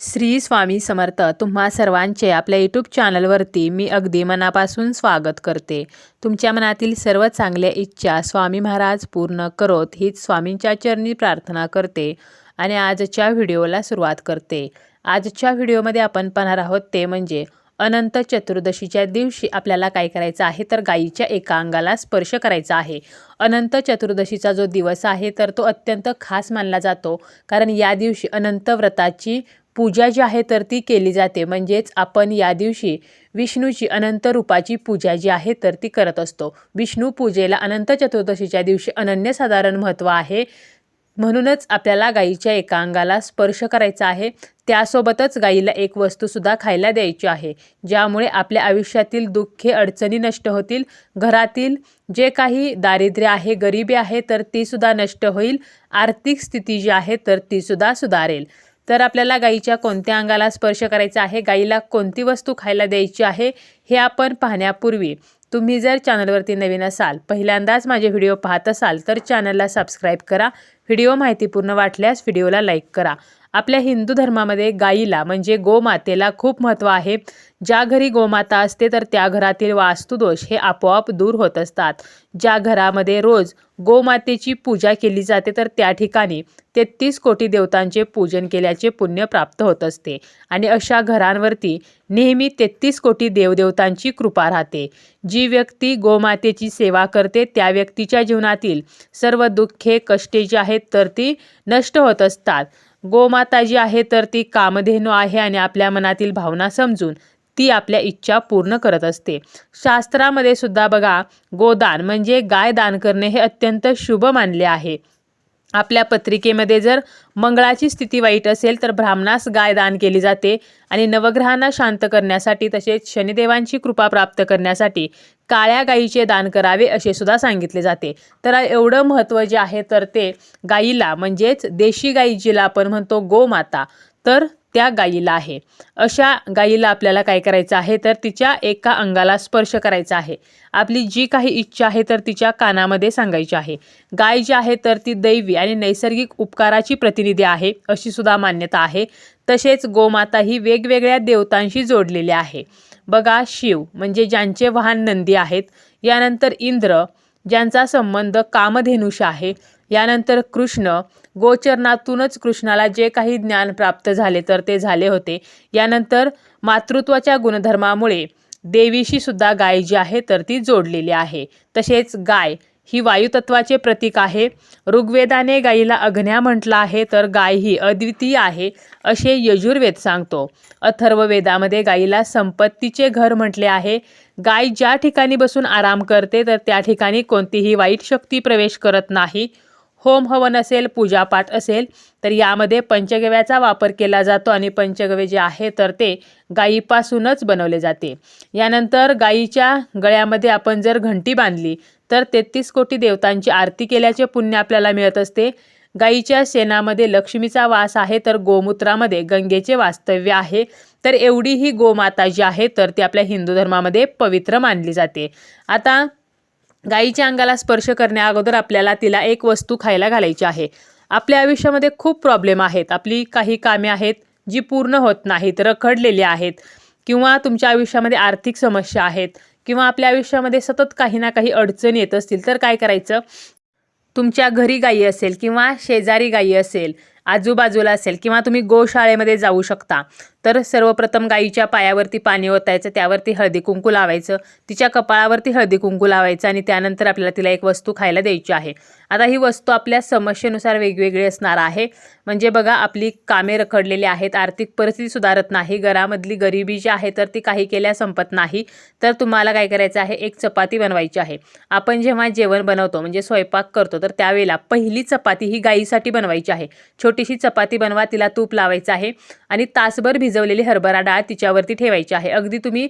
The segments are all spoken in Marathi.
श्री स्वामी समर्थ तुम्हा सर्वांचे आपल्या यूट्यूब चॅनलवरती मी अगदी मनापासून स्वागत करते. तुमच्या मनातील सर्व चांगल्या इच्छा स्वामी महाराज पूर्ण करोत हीच स्वामींच्या चरणी प्रार्थना करते आणि आजच्या व्हिडिओला सुरुवात करते. आजच्या व्हिडिओमध्ये आपण पाहणार आहोत ते म्हणजे अनंत चतुर्दशीच्या दिवशी आपल्याला काय करायचं आहे तर गायीच्या एका अंगाला स्पर्श करायचा आहे. अनंत चतुर्दशीचा जो दिवस आहे तर तो अत्यंत खास मानला जातो कारण या दिवशी अनंत व्रताची पूजा जी आहे तर ती केली जाते. म्हणजेच आपण या दिवशी विष्णूची अनंत रूपाची पूजा जी आहे तर ती करत असतो. विष्णू पूजेला अनंत चतुर्दशीच्या दिवशी अनन्यसाधारण महत्त्व आहे. म्हणूनच आपल्याला गाईच्या एका अंगाला स्पर्श करायचा आहे. त्यासोबतच गाईला एक वस्तूसुद्धा खायला द्यायची आहे. ज्यामुळे आपल्या आयुष्यातील दुःखे अडचणी नष्ट होतील. घरातील जे काही दारिद्र्य आहे गरिबी आहे तर तीसुद्धा नष्ट होईल. आर्थिक स्थिती जी आहे तर तीसुद्धा सुधारेल. तर आपल्याला गाईच्या कोणत्या अंगाला स्पर्श करायचा आहे? गाईला कोणती वस्तू खायला द्यायची आहे? हे आपण पाहण्यापूर्वी तुम्ही जर चॅनलवरती नवीन असाल पहिल्यांदाच माझे व्हिडिओ पाहत असाल तर चॅनलला सबस्क्राईब करा. व्हिडिओ माहितीपूर्ण वाटल्यास व्हिडिओला लाईक करा. आपल्या हिंदू धर्मामध्ये गाईला म्हणजे गोमातेला खूप महत्त्व आहे. ज्या घरी गोमाता असते तर त्या घरातील वास्तुदोष हे आपोआप दूर होत असतात. ज्या घरामध्ये रोज गोमातेची पूजा केली जाते तर त्या ठिकाणी तेहतीस कोटी देवतांचे पूजन केल्याचे पुण्य प्राप्त होत असते. आणि अशा घरांवरती नेहमी तेहतीस कोटी देवदेवतांची कृपा राहते. जी व्यक्ती गोमातेची सेवा करते त्या व्यक्तीच्या जीवनातील सर्व दुःखे कष्टे जी आहेत तर ती नष्ट होत असतात. गोमाता जी आहे तर ती कामधेनू आहे आणि आपल्या मनातील भावना समजून ती आपल्या इच्छा पूर्ण करत असते. शास्त्रामध्ये सुद्धा बघा गोदान म्हणजे गाय दान करणे हे अत्यंत शुभ मानले आहे. आपल्या पत्रिकेमध्ये जर मंगळाची स्थिती वाईट असेल तर ब्राह्मणास गाय दान केली जाते आणि नवग्रहांना शांत करण्यासाठी तसेच शनिदेवांची कृपा प्राप्त करण्यासाठी काळ्या गायीचे दान करावे असे सुद्धा सांगितले जाते. तर एवढं महत्त्व जे आहे तर ते गाईला म्हणजेच देशी गाई जिला आपण म्हणतो गोमाता. तर त्या गायीला आहे. अशा गायीला आपल्याला काय करायचं आहे? तर तिच्या एका अंगाला स्पर्श करायचा आहे. आपली जी काही इच्छा आहे तर तिच्या कानामध्ये सांगायची आहे. गाय जी आहे तर ती दैवी आणि नैसर्गिक उपकाराची प्रतिनिधी आहे अशी सुद्धा मान्यता आहे. तसेच गोमाता ही वेगवेगळ्या देवतांशी जोडलेली आहे. बघा शिव म्हणजे ज्यांचे वाहन नंदी आहेत. यानंतर इंद्र ज्यांचा संबंध कामधेनुष आहे. यानंतर कृष्ण गोचरणातूनच कृष्णाला जे काही ज्ञान प्राप्त झाले तर ते झाले होते. यानंतर मातृत्वाच्या गुणधर्मामुळे देवीशी सुद्धा गाय जी आहे तर ती जोडलेली आहे. तसेच गाय ही वायुतत्वाचे प्रतीक आहे. ऋग्वेदाने गायीला अग्न्या म्हटलं आहे तर गाय ही अद्वितीय आहे असे यजुर्वेद सांगतो. अथर्ववेदामध्ये गायीला संपत्तीचे घर म्हटले आहे. गाय ज्या ठिकाणी बसून आराम करते तर त्या ठिकाणी कोणतीही वाईट शक्ती प्रवेश करत नाही. होम हवन असेल पूजापाठ असेल तर यामध्ये पंचगव्याचा वापर केला जातो आणि पंचगव्य जे आहे तर ते गायीपासूनच बनवले जाते. यानंतर गायीच्या गळ्यामध्ये आपण जर घंटी बांधली तर तेहतीस कोटी देवतांची आरती केल्याचे पुण्य आपल्याला मिळत असते. गाईच्या शेणामध्ये लक्ष्मीचा वास आहे तर गोमूत्रामध्ये गंगेचे वास्तव्य आहे. तर एवढी ही गोमाता जी आहे तर ती आपल्या हिंदू धर्मामध्ये पवित्र मानली जाते. आता गाईच्या अंगाला स्पर्श करण्या अगोदर आपल्याला तिला एक वस्तू खायला घालायची आहे. आपल्या आयुष्यामध्ये खूप प्रॉब्लेम आहेत. आपली काही कामे आहेत जी पूर्ण होत नाहीत रखडलेली आहेत किंवा तुमच्या आयुष्यामध्ये आर्थिक समस्या आहेत. किंवा आपल्या आयुष्यामध्ये सतत काही ना काही अडचणी येत असतील तर काय करायचं? तुमच्या घरी गायी असेल किंवा शेजारी गायी असेल आजूबाजूला असेल किंवा तुम्ही गोशाळेमध्ये जाऊ शकता तर सर्वप्रथम गाईच्या पायावरती पाणी ओतायचं त्यावरती हळदी कुंकू लावायचं तिच्या कपाळावरती हळदी कुंकू लावायचं आणि त्यानंतर आपल्याला तिला एक वस्तू खायला द्यायची आहे. आता ही वस्तू आपल्या समस्येनुसार वेगवेगळी असणार आहे. म्हणजे बघा आपली कामे रखडलेली आहेत आर्थिक परिस्थिती सुधारत नाही घरामधली गरिबी जी आहे तर ती काही केल्या संपत नाही. तर तुम्हाला काय करायचं आहे? एक चपाती बनवायची आहे. आपण जेव्हा जेवण बनवतो म्हणजे स्वयंपाक करतो तर त्यावेळेला पहिली चपाती ही गाईसाठी बनवायची आहे. छोटीशी चपाती बनवा तिला तूप लावायचं आहे आणि तासभर भिजवलेली हरभरा डाळ तिच्यावरती ठेवायची आहे. अगदी तुम्ही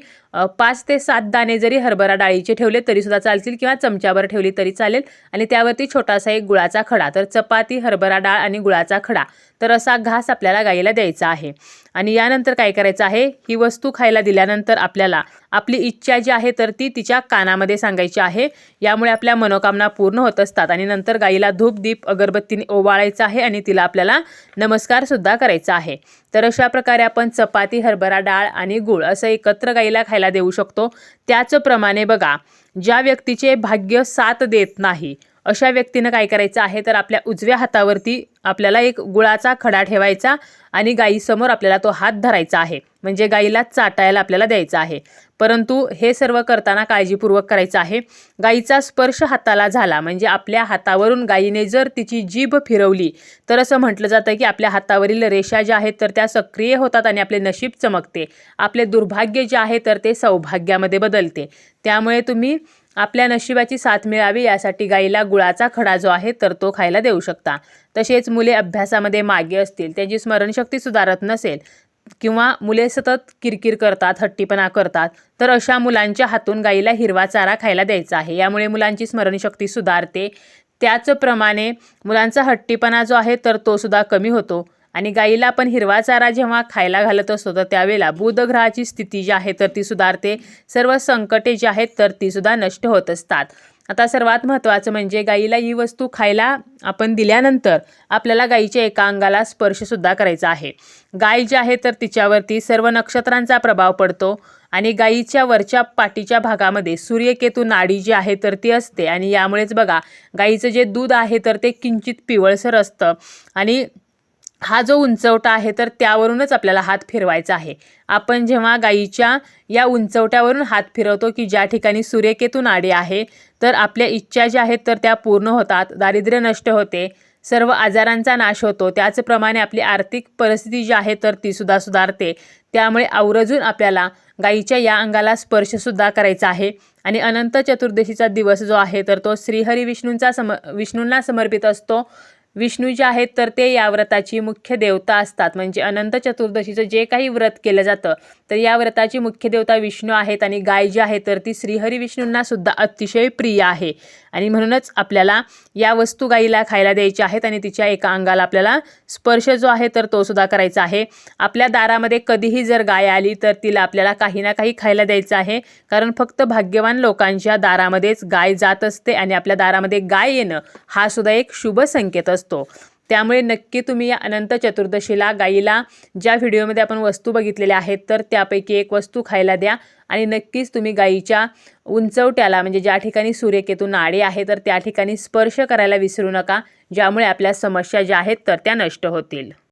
पाच ते सात दाणे जरी हरभरा डाळीचे ठेवले तरीसुद्धा चालतील किंवा चमच्यावर ठेवली तरी चालेल. आणि त्यावरती छोटासा एक गुळाचा खडा. तर चपाती हरभरा डाळ आणि गुळाचा खडा. तर असा घास आपल्याला गाईला द्यायचा आहे. आणि यानंतर काय करायचं आहे? ही वस्तू खायला दिल्यानंतर आपल्याला आपली इच्छा जी आहे तर ती तिच्या कानामध्ये सांगायची आहे. यामुळे आपल्या मनोकामना पूर्ण होत असतात आणि नंतर गाईला धूप दीप अगरबत्तीने ओवाळायचं आहे आणि तिला आपल्याला नमस्कारसुद्धा करायचा आहे. तर अशा प्रकारे आपण चपाती हरभरा डाळ आणि गूळ असं एकत्र गाईला खायला देऊ शकतो. त्याचप्रमाणे बघा ज्या व्यक्तीचे भाग्य साथ देत नाही अशा व्यक्तीनं काय करायचं आहे तर आपल्या उजव्या हातावरती आपल्याला एक गुळाचा खडा ठेवायचा आणि गाईसमोर आपल्याला तो हात धरायचा आहे. म्हणजे गाईला चाटायला आपल्याला द्यायचा आहे. परंतु हे सर्व करताना काळजीपूर्वक करायचं आहे. गाईचा स्पर्श हाताला झाला. म्हणजे आपल्या हातावरून गाईने जर तिची जीभ फिरवली तर असं म्हटलं जातं की आपल्या हातावरील रेषा ज्या आहेत तर त्या सक्रिय होतात आणि आपले नशीब चमकते. आपले दुर्भाग्य जे आहे तर ते सौभाग्यामध्ये बदलते. त्यामुळे तुम्ही आपल्या नशिबाची साथ मिळावी यासाठी गाईला गुळाचा खडा जो आहे तर तो खायला देऊ शकता. तसेच मुले अभ्यासामध्ये मागे असतील त्यांची स्मरणशक्ती सुधारत नसेल किंवा मुले सतत किरकिर करतात हट्टीपणा करतात तर अशा मुलांच्या हातून गाईला हिरवा चारा खायला द्यायचा आहे. यामुळे मुलांची स्मरणशक्ती सुधारते. त्याचप्रमाणे मुलांचा हट्टीपणा जो आहे तर तो सुद्धा कमी होतो. आणि गाईला आपण हिरवा चारा जेव्हा खायला घालत असतो तर त्यावेळेला बुधग्रहाची स्थिती जी आहे तर ती सुधारते. सर्व संकटे जी आहेत तर ती सुद्धा नष्ट होत असतात. आता सर्वात महत्त्वाचं म्हणजे गाईला ही वस्तू खायला आपण दिल्यानंतर आपल्याला गाईच्या एका अंगाला स्पर्शसुद्धा करायचा आहे. गाय जी आहे तर तिच्यावरती सर्व नक्षत्रांचा प्रभाव पडतो आणि गाईच्या वरच्या पाठीच्या भागामध्ये सूर्यकेतू नाडी जी आहे तर ती असते. आणि यामुळेच बघा गाईचं जे दूध आहे तर ते किंचित पिवळसर असतं. आणि हा जो उंचवटा आहे तर त्यावरूनच आपल्याला हात फिरवायचा आहे. आपण जेव्हा गाईच्या या उंचवट्यावरून हात फिरवतो की ज्या ठिकाणी सूर्यकेतू नाडी आहे तर आपल्या इच्छा ज्या आहेत तर त्या पूर्ण होतात दारिद्र्य नष्ट होते सर्व आजारांचा नाश होतो. त्याचप्रमाणे आपली आर्थिक परिस्थिती जी आहे तर ती सुद्धा सुधारते. त्यामुळे आवर्जून आपल्याला गाईच्या या अंगाला स्पर्शसुद्धा करायचा आहे. आणि अनंत चतुर्दशीचा दिवस जो आहे तर तो श्रीहरी विष्णूंचा सम विष्णूंना समर्पित असतो. विष्णू जे आहेत तर ते या व्रताची मुख्य देवता असतात. म्हणजे अनंत चतुर्दशीचं जे काही व्रत केलं जातं तर या व्रताची मुख्य देवता विष्णू आहेत आणि गाय जी आहे तर ती श्रीहरी विष्णूंना सुद्धा अतिशय प्रिय आहे. आणि म्हणूनच आपल्याला या वस्तू गाईला खायला द्यायच्या आहेत आणि तिच्या एका अंगाला आपल्याला स्पर्श जो आहे तर तो सुद्धा करायचा आहे. आपल्या दारामध्ये कधीही जर गाय आली तर तिला आपल्याला काही ना काही खायला द्यायचं आहे. कारण फक्त भाग्यवान लोकांच्या दारामध्येच गाय जात असते आणि आपल्या दारामध्ये गाय येणं हा सुद्धा एक शुभ संकेत असतो. त्यामुळे नक्की तुम्ही या अनंत चतुर्दशीला गाईला ज्या व्हिडिओमध्ये आपण वस्तू बघितलेल्या आहेत तर त्यापैकी एक वस्तू खायला द्या. आणि नक्कीच तुम्ही गाईच्या उंचवट्याला म्हणजे ज्या ठिकाणी सूर्यकेतू नाडी आहे तर त्या ठिकाणी स्पर्श करायला विसरू नका. ज्यामुळे आपल्या समस्या ज्या आहेत तर त्या नष्ट होतील.